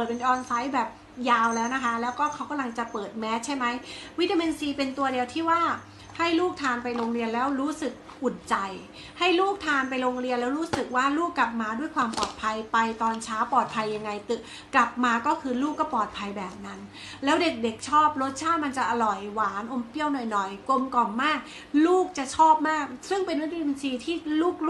เปิดเป็นออนไซต์แบบยาวแล้วนะคะ แล้วก็เขากำลังจะเปิดแมสใช่ไหม วิตามินซีเป็นตัวเดียวที่ว่าให้ลูกทานไปโรงเรียนแล้วรู้สึก อุ่นใจ ให้ลูกทานไปโรงเรียนแล้วรู้สึกว่าลูกกลับมาด้วยความปลอดภัยไปตอนเช้าปลอดภัยยังไงตึกกลับมาก็คือลูกก็ปลอดภัยแบบนั้น แล้วเด็กๆชอบรสชาติมันจะอร่อยหวานอมเปรี้ยวหน่อยๆกลมกล่อมมาก ลูกจะชอบมาก ซึ่งเป็นวิตามินซีที่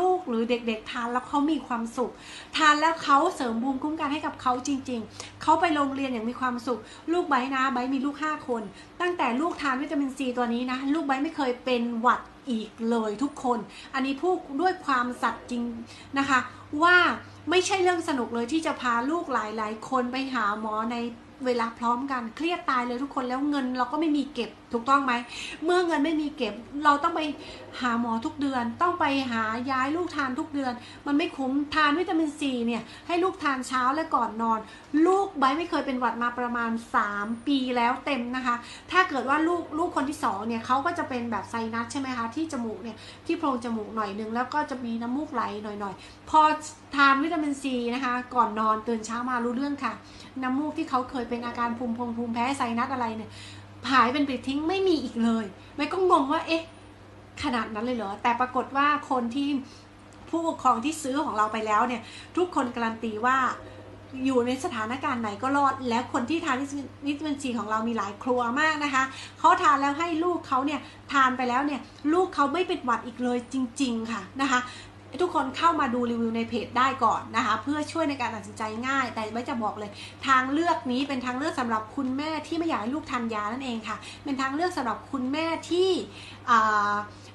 ลูกๆ หรือเด็กๆ ทานแล้วเขามีความสุข ทานแล้วเขาเสริมภูมิคุ้มกันให้กับเขาจริง ๆเขาไปโรงเรียนอย่างมีความสุข ลูกไบนะไบมีลูก 5 คน ตั้งแต่ลูกทานวิตามินซีตัวนี้นะ ลูกไบไม่เคยเป็นหวัด อีกเลยทุกคน อันนี้พูดด้วยความสัตย์จริงนะคะ ว่าไม่ใช่เรื่องสนุกเลยที่จะพาลูกหลายๆ คนไปหาหมอใน เวลาพร้อมกันเครียดตายเลยทุกคนแล้วเงินเราก็ไม่มีเก็บถูกต้องไหม เมื่อเงินไม่มีเก็บ เราต้องไปหาหมอทุกเดือน ต้องไปหาย้ายลูกทานทุกเดือน มันไม่คุ้มทานวิตามินซีเนี่ยให้ลูกทานเช้าและก่อนนอน ลูกไบไม่เคยเป็นหวัดมาประมาณ 3 ปีแล้วเต็มนะคะ ถ้าเกิดว่าลูกลูกคนที่สองเนี่ยเขาก็จะเป็นแบบไซนัสใช่ไหมคะที่จมูกเนี่ยที่โพรงจมูกหน่อยนึงแล้วก็จะมีน้ำมูกไหลหน่อยๆพอทานวิตามินซีนะคะ ก่อนนอนตื่นเช้ามารู้เรื่องค่ะ น้ำมูกที่เขาเคยเป็นอาการภูมิพงภูมิแพ้ไซนัสอะไรเนี่ยหายเป็นปลิดทิ้งไม่มีอีกเลย ไม่ก็งงว่า เอ๊ะ ขนาดนั้นเลยเหรอ แต่ปรากฏว่าคนที่ผู้ปกครองที่ซื้อของเราไปแล้วเนี่ย ทุกคนการันตีว่าอยู่ในสถานการณ์ไหนก็รอด แล้วคนที่ทานวิตามินซีของเรามีหลายครัวมากนะคะเขาทานแล้วให้ลูกเขาเนี่ยทานไปแล้วเนี่ยลูกเขาไม่เป็นหวัดอีกเลยจริง ๆ ค่ะนะคะ ทุกคนเข้ามาดูรีวิวในเพจได้ก่อนนะคะ เพื่อช่วยในการตัดสินใจง่าย แต่ไม่จะบอกเลย ทางเลือกนี้เป็นทางเลือกสำหรับคุณแม่ที่ไม่อยากให้ลูกทานยานั่นเองค่ะ เป็นทางเลือกสำหรับคุณแม่ที่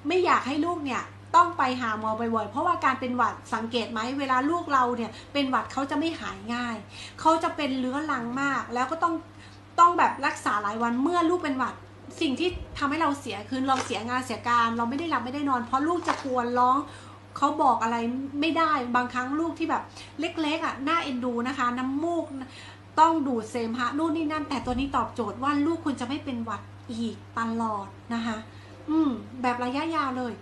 ไม่อยากให้ลูกเนี่ยต้องไปหาหมอบ่อยๆ เพราะว่าการเป็นหวัดสังเกตไหมเวลาลูกเราเนี่ยเป็นหวัดเขาจะไม่หายง่าย เขาจะเป็นเรื้อรังมาก แล้วก็ต้องต้องแบบรักษาหลายวันเมื่อลูกเป็นหวัดสิ่งที่ทำให้เราเสียคือเราเสียงานเสียการ เราไม่ได้หลับไม่ได้นอน เพราะลูกจะกวนร้อง เขาบอกอะไรไม่ได้บางครั้งลูกที่แบบ เล็กๆอะน่าเอ็นดูนะคะ น้ำมูกต้องดูดเสมหะนู่นนี่นั่น แต่ตัวนี้ตอบโจทย์ว่าลูกคุณจะไม่เป็นหวัดอีกตลอดนะคะ อืมแบบระยะยาวเลย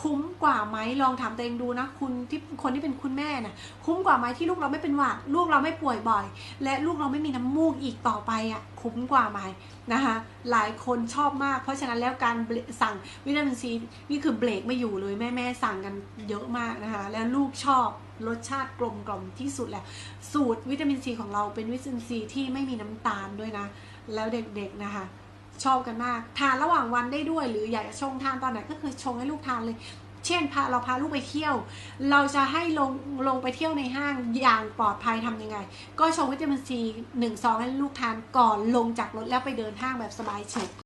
คุ้มกว่าไหมลองถามตัวเองดูนะคุณที่คนที่เป็นคุณแม่น่ะ คุ้มกว่าไหมที่ลูกเราไม่เป็นหวัดลูกเราไม่ป่วยบ่อย และลูกเราไม่มีน้ำมูกอีกต่อไปอะคุ้มกว่าไหมนะคะหลายคนชอบมาก เพราะฉะนั้นแล้วการสั่งวิตามินซีนี่คือเบรกไม่อยู่เลยแม่แม่สั่งกันเยอะมากนะคะแล้วลูกชอบรสชาติกลมกล่อมที่สุดแล้ว สูตรวิตามินซีของเราเป็นวิตามินซีที่ไม่มีน้ำตาลด้วยนะ แล้วเด็กๆนะคะ ชอบกันมาก ทานระหว่างวันได้ด้วย หรืออยากจะชงทานตอนไหนก็คือชงให้ลูกทานเลย เช่นพาเราพาลูกไปเที่ยว เราจะให้ลงลงไปเที่ยวในห้างอย่างปลอดภัยทำยังไง ก็ชงวิตามินซีหนึ่งซองให้ลูกทานก่อนลงจากรถแล้วไปเดินห้างแบบสบายเฉย